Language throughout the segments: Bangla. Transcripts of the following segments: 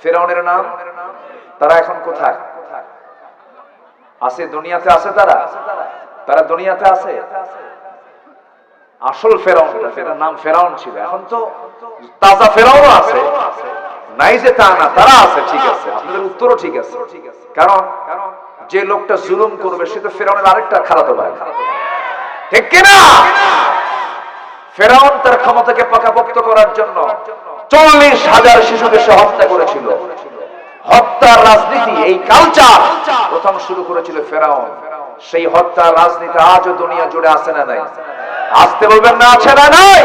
ফেরাউনের নাম? তারা এখন কোথায়? আছে দুনিয়াতে আছে তারা? তারা দুনিয়াতে আছে? আসল ফেরাউন ফেরার নাম ফেরাউন ছিল। এখন তো তাজা ফেরাউনও আছে। নাই যে তা না, তারা আছে, ঠিক আছে। আপনাদের উত্তরও ঠিক আছে। কারণ যে লোকটা জুলুম করবে, সে তো ফেরাউনের আরেকটা খারাপ ভাই। ঠিক কিনা ফেরাউন তার ক্ষমতাকে পাকাপোক্ত করার জন্য চল্লিশ হাজার শিশুকে সে হত্যা করেছিল। হত্যার রাজনীতি, এই কালচার প্রথম শুরু করেছিল ফেরাউন। সেই হত্যার রাজনীতি আজও দুনিয়া জুড়ে আছে না নাই? আসতে বলবেন না, আছে না নাই?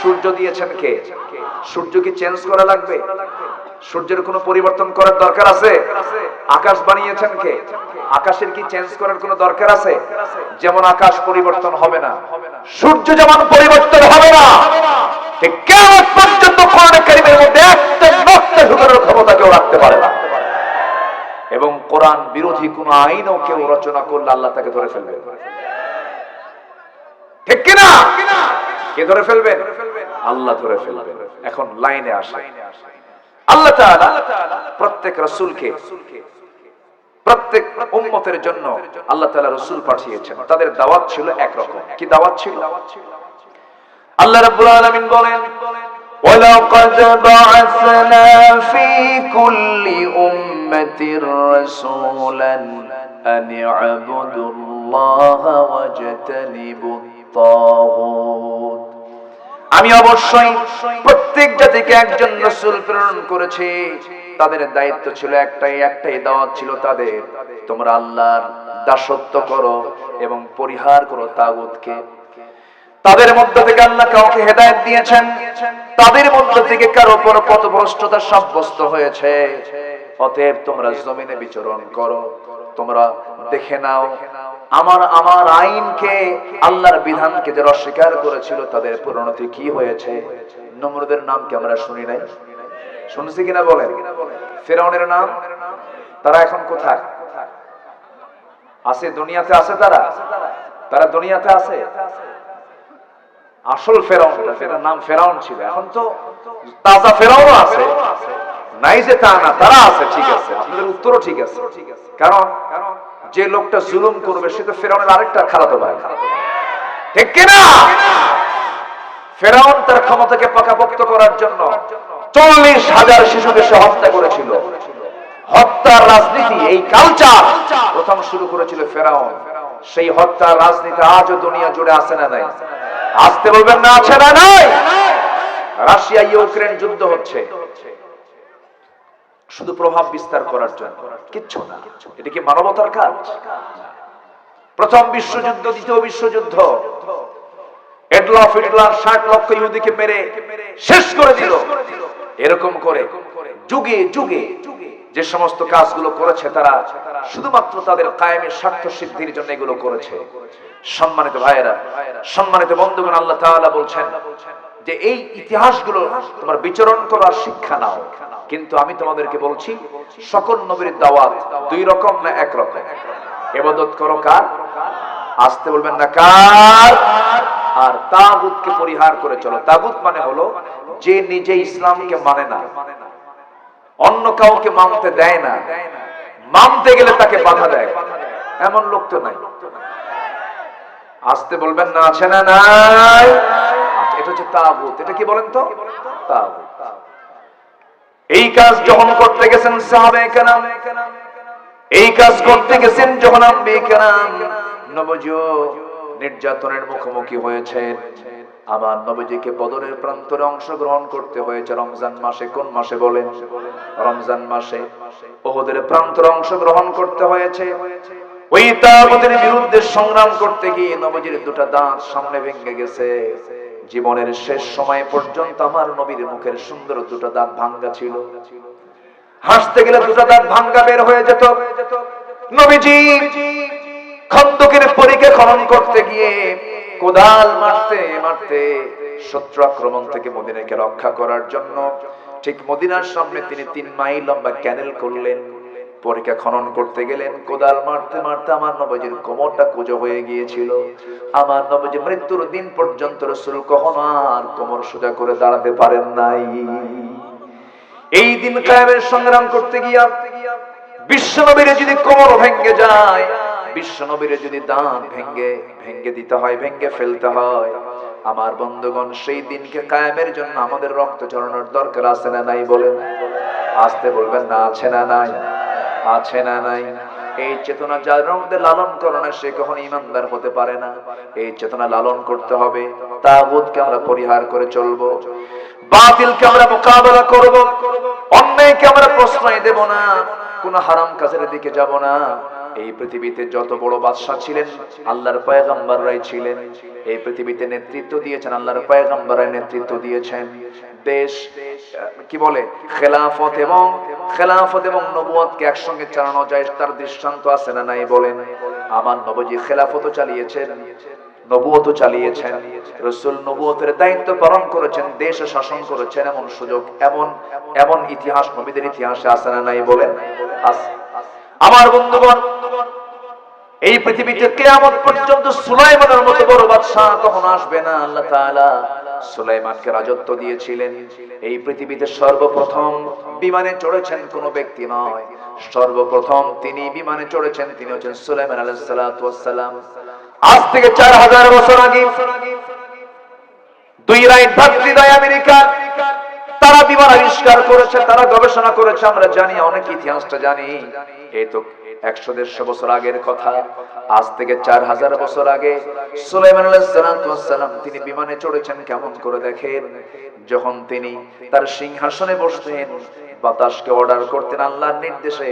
সূর্য দিয়েছেন কে? সূর্য কি চেঞ্জ করা লাগবে? সূর্যের কোনো পরিবর্তন করার দরকার আছে? আকাশ বানিয়েছেন কে? আকাশের কি চেঞ্জ করার কোনো দরকার আছে? যেমন আকাশ পরিবর্তন হবে না, সূর্য যেমন পরিবর্তন হবে না কেমন পর্যন্ত কোরআনে কারিমের মধ্যে একটা নকটা ঢুকানোর ক্ষমতা কেউ রাখতে পারে না এবং কোরআন বিরোধী কোন আইনও কেউ রচনা করলে আল্লাহ তাকে ধরে ফেলবে। ঠিক কিনা? কে ধরে ফেলবে? আল্লাহ ধরে ফেলবে। এখন লাইনে আসে। আল্লাহ প্রত্যেক রসুলকে, প্রত্যেক উম্মতের জন্য আল্লাহ তালা রসুল পাঠিয়েছেন। তাদের দাওয়াত ছিল একরকম। কি দাওয়াত ছিল? আল্লাহ বলেন أمة رسولا أن اعبدوا الله واجتنبوا الطاغوت আমি অবশ্যই প্রত্যেক জাতিকে একজন রসুল প্রেরণ করেছি তাদের দায়িত্ব ছিল একটাই একটাই দাওয়াত ছিল তাদের তোমরা আল্লাহর দাসত্ব করো এবং পরিহার করো তাগুতকে তাদের মধ্য থেকে আল্লাহ কাউকে হেদায়েত দিয়েছেন তাদের মধ্য থেকে কারো উপর পথভ্রষ্টতা সাব্যস্ত হয়েছে অতএব তোমরা জমিনে বিচরণ করো। তোমরা দেখে নাও আমার আমার আইনকে আল্লাহর বিধানকে যারা অস্বীকার করেছিল তাদের পরিণতি কি হয়েছে? নমরুদের নাম কি আমরা শুনি নাই? শুনছি কিনা বলেন? ফেরাউনের নাম? তারা এখন কোথায়? আছে দুনিয়াতে আছে তারা? তারা? দুনিয়াতে আছে? আসল ফেরাউন ফেরার নাম ফেরাউন ছিল। এখন তো তাজা ফেরাউনও আছে। নাই তা না, তারা আছে, ঠিক আছে। আপনাদের উত্তরও ঠিক আছে। কারণ যে লোকটা জুলুম করবে, সে তো ফেরাউনের আরেকটা খারাপ ভাই। ঠিক কিনা? ফেরাউন তার ক্ষমতাকে পাকাপোক্ত করার জন্য চল্লিশ হাজার শিশুকে সে হত্যা করেছিল। হত্যার রাজনীতি, এই কালচার প্রথম শুরু করেছিল ফেরাউন। সেই হত্যার রাজনীতি আজও দুনিয়া জুড়ে আছে না নাই? আসতে বলবেন না, আছে না নাই? রাশিয়া ইউক্রেন যুদ্ধ হচ্ছে। শুধু প্রভাব বিস্তার করার জন্য। কিচ্ছু না। এটা কি মানবতার কাজ? প্রথম বিশ্বযুদ্ধ, দ্বিতীয় বিশ্বযুদ্ধ। এডলফ হিটলার ষাট লক্ষ ইহুদিকে মেরে শেষ করে দিল। এরকম করে যুগে যুগে যে সমস্ত কাজগুলো করেছে তারা শুধুমাত্র তাদের কায়েমের স্বার্থ সিদ্ধির জন্য এগুলো করেছে। সম্মানিত ভাইয়েরা, সম্মানিত বন্ধুগণ, আল্লাহ বলছেন যে এই ইতিহাসগুলো তোমার বিচরণ করার শিক্ষা নাও। কিন্তু আমি তোমাদেরকে বলছি সকল নবীর দাওয়াত দুই রকম না এক রকম? এবাদত করো কার? আসতে বলবেন না কার? আর তাগুতকে পরিহার করে চলো। তাগুত মানে হলো যে নিজে ইসলামকে মানে না অন্য কাউকে মানতে দেয় না মানতে গেলে তাকে বাধা দেয়। এমন লোক তো নাই। আসতে বলবেন না আছে না নাই? আচ্ছা, এটা হচ্ছে তাগুত। এটা কি বলেন তো? তাগুত। কাজ যখন করতে গেছেন সাহাবে কেরাম, এই কাজ করতে গেছেন যখন আম্বে কেরাম, নবজিও নির্যাতনের মুখোমুখি হয়েছে। আমার নবীজিকে বদরের প্রান্তরে অংশগ্রহণ করতে হয়েছে। রমজান মাসে কোন মাসে বলেন? রমজান মাসে ওহদের প্রান্তরে অংশগ্রহণ করতে হয়েছে। ওই তাগুতের বিরুদ্ধে সংগ্রাম করতে গিয়ে নবীজির দুটা দাঁত সামনে ভেঙে গেছে। জীবনের শেষ সময় পর্যন্ত আমার নবীর মুখের সুন্দর দুটো দাঁত ভাঙ্গা ছিল। হাসতে গেলে দুটো দাঁত ভাঙ্গা বের হয়ে যেত। নবীজি খন্দকের পরীক্ষা খনন করতে গিয়ে কোদাল মারতে মারতে শত্রু আক্রমণ থেকে মদিনাকে রক্ষা করার জন্য ঠিক মদিনার সামনে তিনি তিন মাইল লম্বা ক্যানেল করলেন। পরীক্ষা খনন করতে গেলেন, কোদাল মারতে মারতে আমার নবজির কোমরটা কুজো হয়ে গিয়েছিল। আমার নবজি মৃত্যুর দিন পর্যন্ত রসুল কখনো আর কোমর সোজা করে দাঁড়াতে পারেন নাই। এই দিন কায়েমের সংগ্রাম করতে গিয়া বিশ্বনবীরে যদি কোমর ভেঙ্গে যায় বিশ্বনবীরে যদি দাঁত ভেঙ্গে ভেঙ্গে দিতে হয় ভেঙ্গে ফেলতে হয়, আমার বন্ধুগণ, সেই দিনকে কায়েমের জন্য আমাদের রক্ত ঝরানোর দরকার আছে না নাই বলেন? আসতে বলবেন না, আছে না নাই? আছে না নাই? এই চেতনা যার মধ্যে লালন করে না, সে কখনো ইমানদার হতে পারে না। এই চেতনা লালন করতে হবে। তাগুতকে আমরা পরিহার করে চলবো। বাতিলকে আমরা মোকাবেলা করব। অন্যায়কে আমরা প্রশ্রয় দেব না। কোন হারাম কাজের দিকে যাব না। এই পৃথিবীতে যত বড় বাদশাহ ছিলেন, আল্লাহর পয়গম্বররাই ছিলেন। এই পৃথিবীতে নেতৃত্ব দিয়েছেন, আল্লাহর পয়গম্বররাই নেতৃত্ব দিয়েছেন। দেশ কি বলে? খেলাফত এবং খেলাফত এবং নবুয়তকে একসঙ্গে চালানো যায়, তার দৃষ্টান্ত আছে না নাই বলেন। আমার নবজি খেলাফতও চালিয়েছেন নবুয়ত চালিয়েছেন। রসুল নবুয়তের দায়িত্ব পালন করেছেন, দেশ শাসন করেছেন, এমন সুযোগ, এমন এমন ইতিহাস নবীদের ইতিহাসে আছে না নাই বলেন? আছে। আমার বন্ধুগণ, এই পৃথিবীতে কেয়ামত পর্যন্ত সুলাইমানের মতো বড় বাদশাহ কখনো আসবে না? আল্লাহ সুলাইমানকে রাজত্ব দিয়েছিলেন। এই পৃথিবীতে সর্বপ্রথম বিমানে চড়েছেন কোন ব্যক্তি নয়। সর্বপ্রথম তিনি বিমানে চড়েছেন, তিনি হচ্ছেন সুলাইমান আলাইহিস সালাতু সালাম। আজ থেকে চার হাজার বছর আগে দুই রাইট ভাতৃদ্বয় আমেরিকা আবিষ্কার করেছে, তারা গবেষণা করেছে, আমরা জানি, অনেক ইতিহাসটা জানি। এই তো একশো দেড়শো বছর আগের কথা। আজ থেকে চার হাজার বছর আগে সুলাইমান তিনি বিমানে চড়েছেন, কেমন করে দেখেন? যখন তিনি তার সিংহাসনে বসতেন বাতাসকে অর্ডার করতেন আল্লাহর নির্দেশে।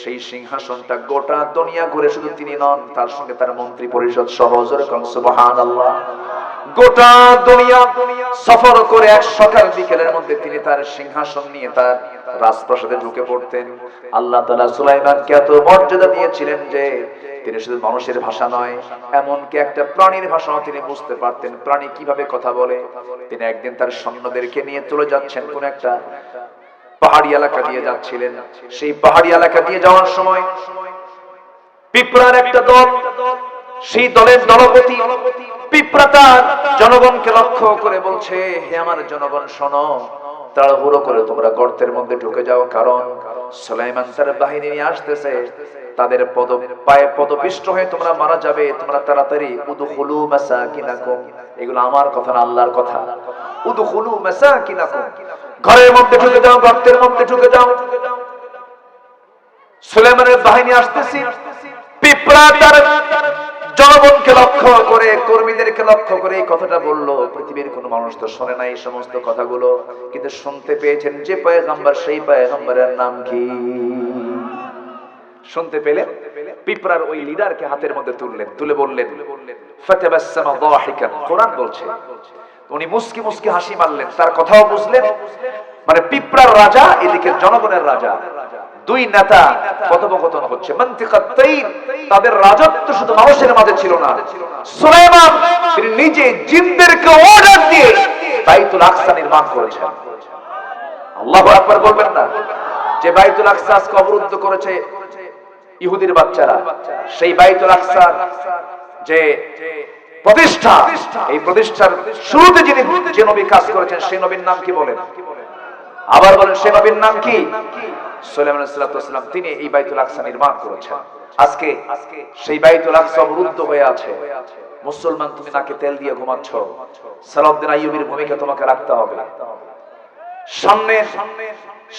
সেই সিংহাসনটা গোটা দুনিয়া ঘুরে শুধু তিনি নন, তার সঙ্গে তার মন্ত্রী পরিষদ সহজরে গোটা দুনিয়া সফর করে এক সকাল বিকেলের মধ্যে তিনি তার সিংহাসন নিয়ে তার ঢুকে পড়তেন। আল্লাহ তালা সুলাইমানকে এত মর্যাদা দিয়েছিলেন যে তিনি শুধু মানুষের ভাষা নয়, এমনকি একটা প্রাণীর ভাষাও তিনি বুঝতে পারতেন। প্রাণী কীভাবে কথা বলে? তিনি একদিন তার সৈন্যদেরকে নিয়ে চলে যাচ্ছেন কোন একটা পাহাড়ি এলাকা দিয়ে যাচ্ছিলেন। সেই পাহাড়ি এলাকা দিয়ে যাওয়ার সময় পিঁপড়ার একটা দল, সেই দলের দলপতি পিঁপড়া তার জনগণকে লক্ষ্য করে বলছে, হে আমার জনগণ, শোনো, তাড়াহুড়ো করে তোমরা গর্তের মধ্যে ঢুকে যাও, কারণ সুলাইমান তার বাহিনী নিয়ে আসতেছে। তাদের পদ, পায়ে পদপিষ্ট হয়ে তোমরা মারা যাবে, তোমরা তাড়াতাড়ি উদখুলু মাসাকিনাকুম। এগুলো আমার কথা না, আল্লাহর কথা। উদখুলু মাসাকিনাকুম। ঘরের মধ্যে ঢুকে যাও, গর্তের মধ্যে ঢুকে যাও। সুলেমানের বাহিনী আসতেছি। পিঁপড়া জনগণকে লক্ষ্য করে, কর্মীদেরকে লক্ষ্য করে এই কথাটা বলল। পৃথিবীর কোনো মানুষ তো শোনে না এই সমস্ত কথাগুলো, কিন্তু শুনতে পেয়েছেন যে পয়গম্বর, সেই পয়গম্বরের নাম কি? শুনতে পেলেন? পিঁপড়ার ওই লিডারকে হাতের মধ্যে তুললেন, তুলে বললেন ফাতাবাসসামা দাহিকান কোরআন বলছে। উনি মুস্কি মুস্কি হাসি মারলেন। তার কথাও বুঝলেন। মানে পিঁপড়ার রাজা, এদিকে জনগণের রাজা। দুই নেতা কথোপকথন হচ্ছে। তাদের রাজত্ব শুধু মানুষের মাঝে ছিল না। সুলাইমান, তিনি নিজে অর্ডার দিয়ে বাইতুল আকসা নির্মাণ করেছেন। আল্লাহু বলবেন না? যে বাইতুল আকসা আজকে অবরুদ্ধ করেছে ইহুদির বাচ্চারা, সেই বাইতুল আকসার যে প্রতিষ্ঠা। এই প্রতিষ্ঠার শুরুতে যিনি যে নবী কাজ করেছেন সেই নবীর নাম কি বলেন? আবার বলেন সে নবীর নাম কি? সুলাইমান সাল্লাম তিনি এই বাইতুল আকসা নির্মাণ করেছেন। আজকে সেই বাইতুল আকসা অবরুদ্ধ হয়ে আছে। মুসলমান তুমি নাকে তেল দিয়ে ঘুমাচ্ছ। সালাউদ্দিন আইয়ুবের ভূমিকা তোমাকে রাখতে হবে। সামনে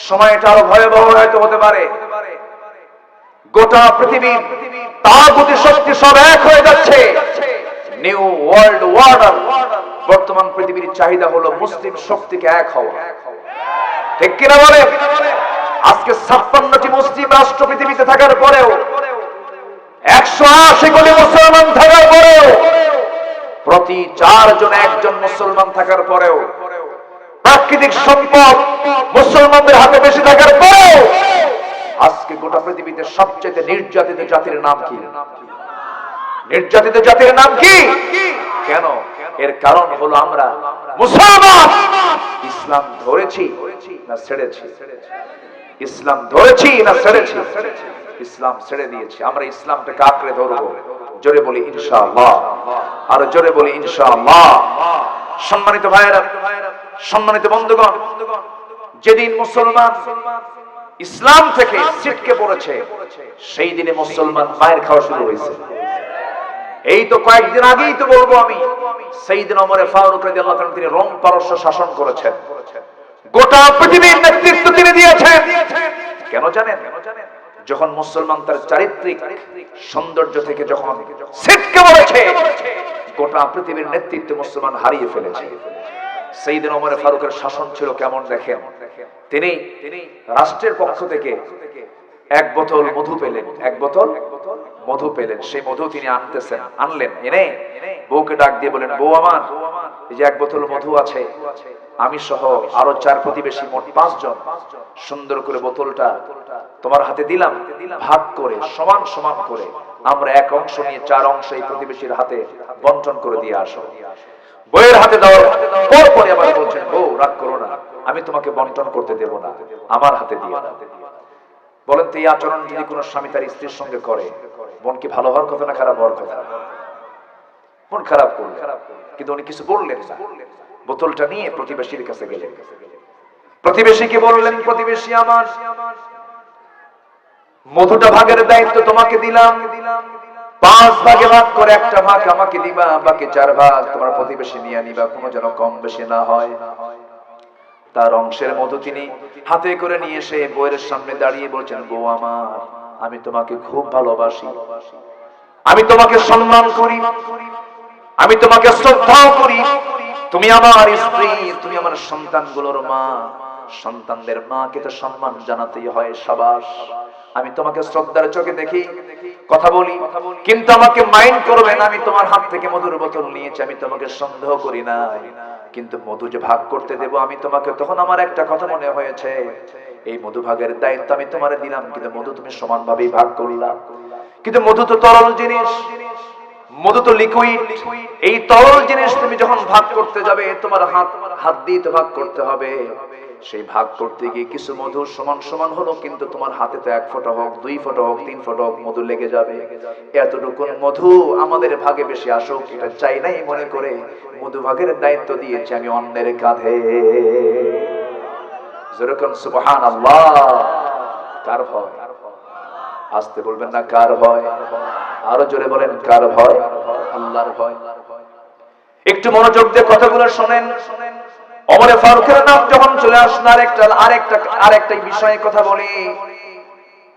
সময়টা আরও ভয়াবহ হয়তো হতে পারে। গোটা পৃথিবীর তাগুতি শক্তি সব এক হয়ে যাচ্ছে। নিউ ওয়ার্ল্ড ওয়ার্ডার বর্তমান পৃথিবীর চাহিদা হলো মুসলিম শক্তিকে এক হওয়া। ঠিক কিনা বলে? আজকে ছাপ্পান্নটি মুসলিম রাষ্ট্র পৃথিবীতে থাকার পরেও, একশো আশি কোটি মুসলমান থাকার পরেও, প্রতি চারজন একজন মুসলমান থাকার পরেও, প্রাকৃতিক সম্পদ মুসলমানদের হাতে বেশি থাকার পরেও, আজকে গোটা পৃথিবীতে সবচেয়ে নির্যাতিত জাতির নাম কি? নির্যাতিত জাতির নাম কি? কেন? এর কারণ হলো আমরা মুসলমান। ইসলাম ধরেছি না ছেড়েছি? ইসলাম ধরেছি না ছেড়েছি? ইসলাম ছেড়ে দিয়েছি। আমরা ইসলামটাকে আঁকড়ে ধরবো। জোরে বলি, ইনশাআল্লাহ। আর জোরে বলি, ইনশাআল্লাহ। সম্মানিত ভাইয়েরা, সম্মানিত বন্ধুগণ, যেদিন মুসলমান ইসলাম থেকে ছিটকে পড়েছে, সেই দিনে মুসলমান মায়ের খাওয়া শুরু হয়েছে। এই তো কয়েকদিন আগেই তো বলব আমি সেই দিন অমরে ফারুক তিনি রোম পারস্য শাসন করেছেন। গোটা পৃথিবীর নেতৃত্ব তিনি দিয়েছেন। কেন জানেন? যখন মুসলমান তার চারিত্রিক সৌন্দর্য থেকে যখন ছিটকে পড়েছে গোটা পৃথিবীর নেতৃত্ব মুসলমান হারিয়ে ফেলেছে। সেই দিন অমরে ফারুকের শাসন ছিল কেমন দেখেন? তিনি রাষ্ট্রের পক্ষ থেকে এক বোতল মধু পেলেন। এক বোতল এক বোতল? মধু পেলেন, সেই মধু তিনি আনতেছেন, আনলেন, এনে বউকে ডাক দিয়ে বলেন বউ আমার, এই যে এক বোতল মধু আছে, আমি সহ আরও চার প্রতিবেশী মোট পাঁচজন সুন্দর করে বোতলটা তোমার হাতে দিলাম, ভাগ করে, সমান সমান করে, আমরা এক অংশ নিয়ে চার অংশ এই প্রতিবেশীর হাতে বন্টন করে দিয়ে আসো। বইয়ের হাতে দাও পর পরে আবার বলছেন, বউ, রাগ করো না, আমি তোমাকে বন্টন করতে দেব না, আমার হাতে দিয়ে বলেন তো এই আচরণ যদি কোনো স্বামী তার স্ত্রীর সঙ্গে করে মন কি ভালো হওয়ার কথা না খারাপ হওয়ার কথা? মন খারাপ করলেন কিন্তু উনি কিছু বললেন না। বোতলটা নিয়ে প্রতিবেশীর কাছে গেলেন। প্রতিবেশীকে বললেন? প্রতিবেশী আমার, মধুটা ভাগের দায়িত্ব তোমাকে দিলাম। পাঁচ ভাগে ভাগ করে একটা ভাগ আমাকে দিবা, বাকি চার ভাগ তোমার প্রতিবেশী নিয়ে নিবা কোনো যেন কম বেশি না হয়। তার অংশের মধু তিনি হাতে করে নিয়ে এসে বইয়ের সামনে দাঁড়িয়ে বলছেন, বউ আমার আমি তোমাকে খুব ভালোবাসি। আমি তোমাকে সম্মান করি। আমি তোমাকে শ্রদ্ধাও করি। তুমি আমার স্ত্রী, তুমি আমার সন্তানগুলোর মা। সন্তানদের মাকে তো সম্মান জানাতেই হয় সাবাস। আমি তোমাকে শ্রদ্ধার চোখে দেখি। কথা বলি। কিন্তু আমাকে মাইন্ড করবেন আমি তোমার হাত থেকে মধুর বোতল নিয়েছি, আমি তোমাকে সন্দেহ করি না কিন্তু মধু যে ভাগ করতে দেব আমি তোমাকে, তখন আমার একটা কথা মনে হয়েছে। এই মধু ভাগের দায়িত্ব আমি তোমারে দিলাম, কিন্তু মধু তুমি সমানভাবেই ভাগ করলা। কিন্তু মধু তো তরল জিনিস, মধু তো লিকুইড এই তরল জিনিস তুমি যখন ভাগ করতে যাবে, তোমার হাত হাত দিয়ে তো ভাগ করতে হবে। সেই ভাগ করতে গিয়ে কিছু মধু সমান সমান হলো, কিন্তু তোমার হাতে তো এক ফোঁটা হোক, দুই ফোঁটা হোক, তিন ফোঁটা হোক মধু লেগে যাবে। এতটুকু মধু আমাদের ভাগে বেশি আসুক, এটা চাই নাই মনে করে। মধু ভাগের দায়িত্ব দিয়েছি আমি অন্যের কাঁধে। যেরকম সুবহান আল্লাহ কার ভয়? আসতে বলবেন না কার ভয়। আরও জোরে বলেন, কার ভয়? আল্লাহর ভয়। একটু মনোযোগ দিয়ে কথাগুলো শোনেন। অমরে ফারুকের নাম যখন চলে আসলো, আরেকটা আরেকটা আরেকটা বিষয়ে কথা বলি।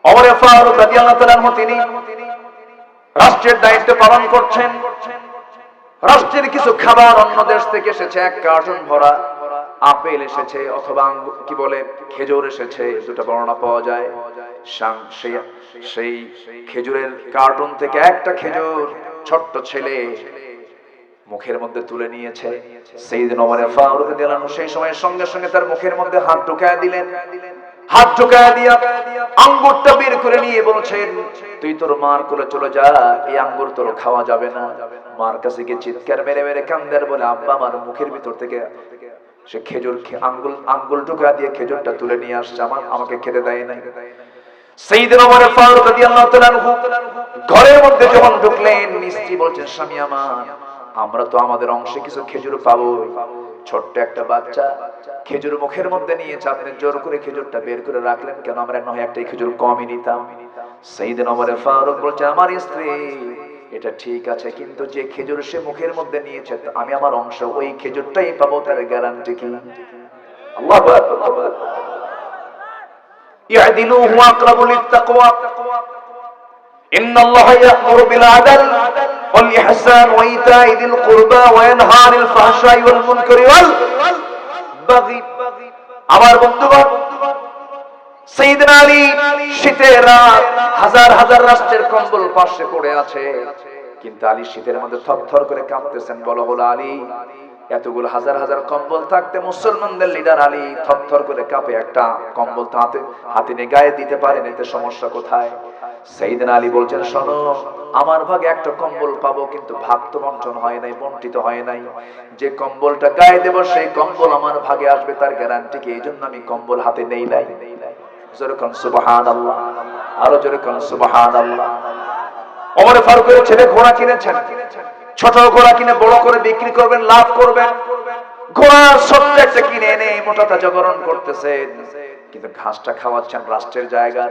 অমরে ফারুক রাদিয়াল্লাহু তিনি রাষ্ট্রের দায়িত্ব পালন করছেন। রাষ্ট্রের কিছু খাবার অন্য দেশ থেকে এসেছে, এক কার্টন ভরা আপেল এসেছে, অথবা কি বলে, খেজুর এসেছে, দুটো বর্ণনা পাওয়া যায়। সেই খেজুরের কার্টুন থেকে একটা খেজুর ছোট্ট ছেলে মুখের মধ্যে তুলে নিয়েছে। সেই দিন ওমরে ফারুক দিলেন সেই সময় সঙ্গে সঙ্গে তার মুখের মধ্যে হাত ঢুকায় দিলেন। হাত ঢুকায় দিয়া আঙ্গুরটা বের করে নিয়ে বলছেন, তুই তোর মার কোলে চলে যা, এই আঙ্গুর তোর খাওয়া যাবে না। মার কাছে গিয়ে চিৎকার মেরে মেরে কান্দার বলে, আব্বা আমার মুখের ভিতর থেকে সে খেজুর আঙ্গুল আঙ্গুল ঢুকা দিয়ে খেজুরটা তুলে নিয়ে আসছে, আমার, আমাকে খেতে দেয় নাই। ফারুক রাদিয়াল্লাহু তাআলা ঘরের মধ্যে যখন ঢুকলেন স্ত্রী বলছেন, স্বামী আমার আমরা তো আমাদের অংশে কিছু খেজুর পাবো ছোট্ট একটা বাচ্চা খেজুর মুখের মধ্যে নিয়ে আপনি জোর করে খেজুরটা বের করে রাখলেন কেন আমরা নয় একটা খেজুর কমই নিতাম। সেই দিন আমার ফারুক বলছে, আমার স্ত্রী, এটা ঠিক আছে, কিন্তু যে খেজুর সে মুখের মধ্যে নিয়েছে আমি আমার অংশ ওই খেজুরটাই পাবো, তার গ্যারান্টি কি? আল্লাহ আল্লাহ ইয়াদিলু হুয়া আকরাবু লিত তাকওয়া إن الله يأمر بالعدل والإحسان وإيتاء ذي القربى وينهى عن الفحشاء والمنكر والبغي আমার বন্ধুগণ সেইদিন আলী শীতের রাত হাজার হাজার রাষ্ট্রের কম্বল পাশে পড়ে আছে কিন্তু আলী শীতের মধ্যে থরথর করে কাঁপতেছেন বলো হলো আলী এতগুলো হাজার হাজার কম্বল থাকতে মুসলমানদের লিডার আলী থরথর করে কাঁপে একটা কম্বল হাতে হাতে নিয়ে গায়ে দিতে পারেন এতে সমস্যা কোথায়? সেইদিন আলী বলছেন, শোনো, আমার ভাগে একটা কম্বল পাবো, কিন্তু ভাগ তো বন্টন হয় নাই বন্টিত হয় নাই। যে কম্বলটা গায়ে দেব, সেই কম্বল আমার ভাগে আসবে, তার গ্যারান্টি কি? এই জন্য আমি কম্বল হাতে নেই নাই। যেরকম সুবাহান আল্লাহ আরও যেরকম সুবাহান আল্লাহ ওমরে ফারুকের ছেলে ঘোড়া কিনেছেন। ছোট ঘোড়া কিনে বড় করে বিক্রি করবেন, লাভ করবেন। ঘোড়ার ছোট্ট একটা কিনে এনে মোটা তাজা গরম করতেছেন। কিন্তু ঘাসটা খাওয়াচ্ছেন রাষ্ট্রের জায়গার।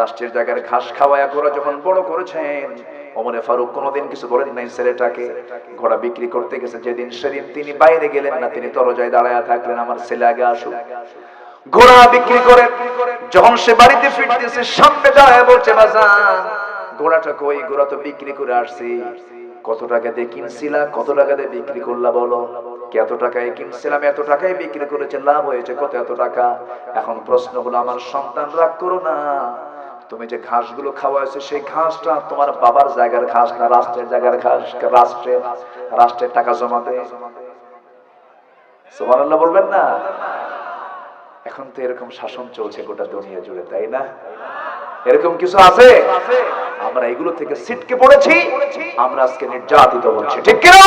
রাষ্ট্রের জায়গার ঘাস খাওয়ায়া ঘোড়া যখন বড় করেছেন অমরে ফারুক কোনোদিন কিছু বলেন নাই ছেলেটাকে। ঘোড়া বিক্রি করতে গেছে যেদিন সেদিন তিনি বাইরে গেলেন না, তিনি দরজায় দাঁড়ায় থাকলেন, আমার ছেলে, আগে আসুক ঘোড়া বিক্রি করে যখন সে বাড়িতে ফিরতেছে, সামনে দাঁড়ায় বলছে, বাজান ঘোড়াটা কই ঘোড়া তো বিক্রি করে আসছি। কত টাকা দিয়ে কিনছিলা, কত টাকা দিয়ে বিক্রি করলা বলো? এত টাকায় কিনছিলাম, এত টাকায় বিক্রি করেছে, লাভ হয়েছে, কত এত টাকা? এখন প্রশ্ন হলো আমার সন্তান রাগ করো না। তুমি যে ঘাসগুলো খাওয়াইছো, সেই ঘাসটা তোমার বাবার জায়গার ঘাস না রাষ্ট্রের জায়গার ঘাস? রাষ্ট্রের রাষ্ট্রের টাকা জমা দেয় বলবেন না? এখন তো এরকম শাসন চলছে গোটা দুনিয়া জুড়ে, তাই না? এরকম কিছু আছে? আমরা এগুলো থেকে সিটকে পড়েছি। আমরা আজকে নির্যাতিত হচ্ছি। ঠিক কিনা?